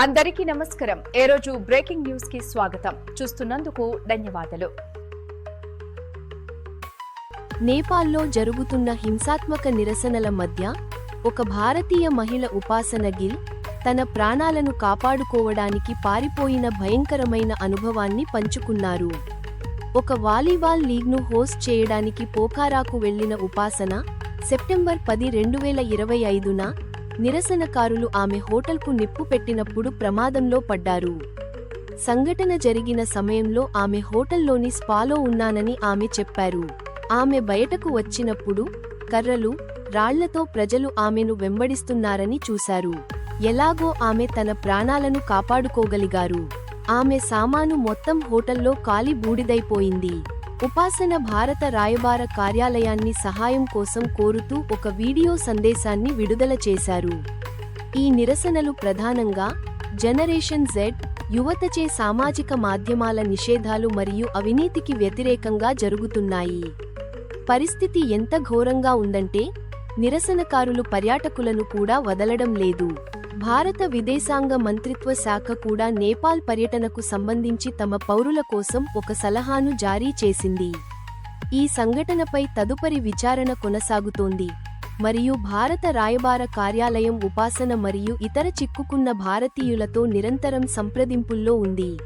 అందరికీ నమస్కారం. ఏ రోజు బ్రేకింగ్ న్యూస్కి స్వాగతం. చూస్తున్నందుకు ధన్యవాదాలు. నేపాల్లో జరుగుతున్న హింసాత్మక నిరసనల మధ్య ఒక భారతీయ మహిళ ఉపాసన గిల్ తన ప్రాణాలను కాపాడుకోవడానికి పారిపోయిన భయంకరమైన అనుభవాన్ని పంచుకున్నారు. ఒక వాలీబాల్ లీగ్ను హోస్ట్ చేయడానికి పోఖారాకు వెళ్ళిన ఉపాసన సెప్టెంబర్ పది రెండు వేల ఇరవై ఐదున నిరసనకారులు ఆమె హోటల్కు నిప్పు పెట్టినప్పుడు ప్రమాదంలో పడ్డారు. సంఘటన జరిగిన సమయంలో ఆమె హోటల్లోని స్పాలో ఉన్నానని ఆమె చెప్పారు. ఆమె బయటకు వచ్చినప్పుడు కర్రలు రాళ్ళతో ప్రజలు ఆమెను వెంబడిస్తున్నారని చూశారు. ఎలాగో ఆమె తన ప్రాణాలను కాపాడుకోగలిగారు. ఆమె సామాను మొత్తం హోటల్లో కాలి బూడిదైపోయింది. ఉపాసన భారత రాయబార కార్యాలయాన్ని సహాయం కోసం కోరుతూ ఒక వీడియో సందేశాన్ని విడుదల చేశారు. ఈ నిరసనలు ప్రధానంగా జనరేషన్ జెడ్ యువతచే సామాజిక మాధ్యమాల నిషేధాలు మరియు అవినీతికి వ్యతిరేకంగా జరుగుతున్నాయి. పరిస్థితి ఎంత ఘోరంగా ఉందంటే నిరసనకారులు పర్యాటకులను కూడా వదలడం లేదు. భారత విదేశాంగ మంత్రిత్వ శాఖ కూడా నేపాల్ పర్యటనకు సంబంధించి తమ పౌరుల కోసం ఒక సలహాను జారీ చేసింది. ఈ సంఘటనపై తదుపరి విచారణ కొనసాగుతోంది. మరియు భారత రాయబార కార్యాలయం ఉపాసన మరియు ఇతర చిక్కుకున్న భారతీయులతో నిరంతరం సంప్రదింపుల్లో ఉంది.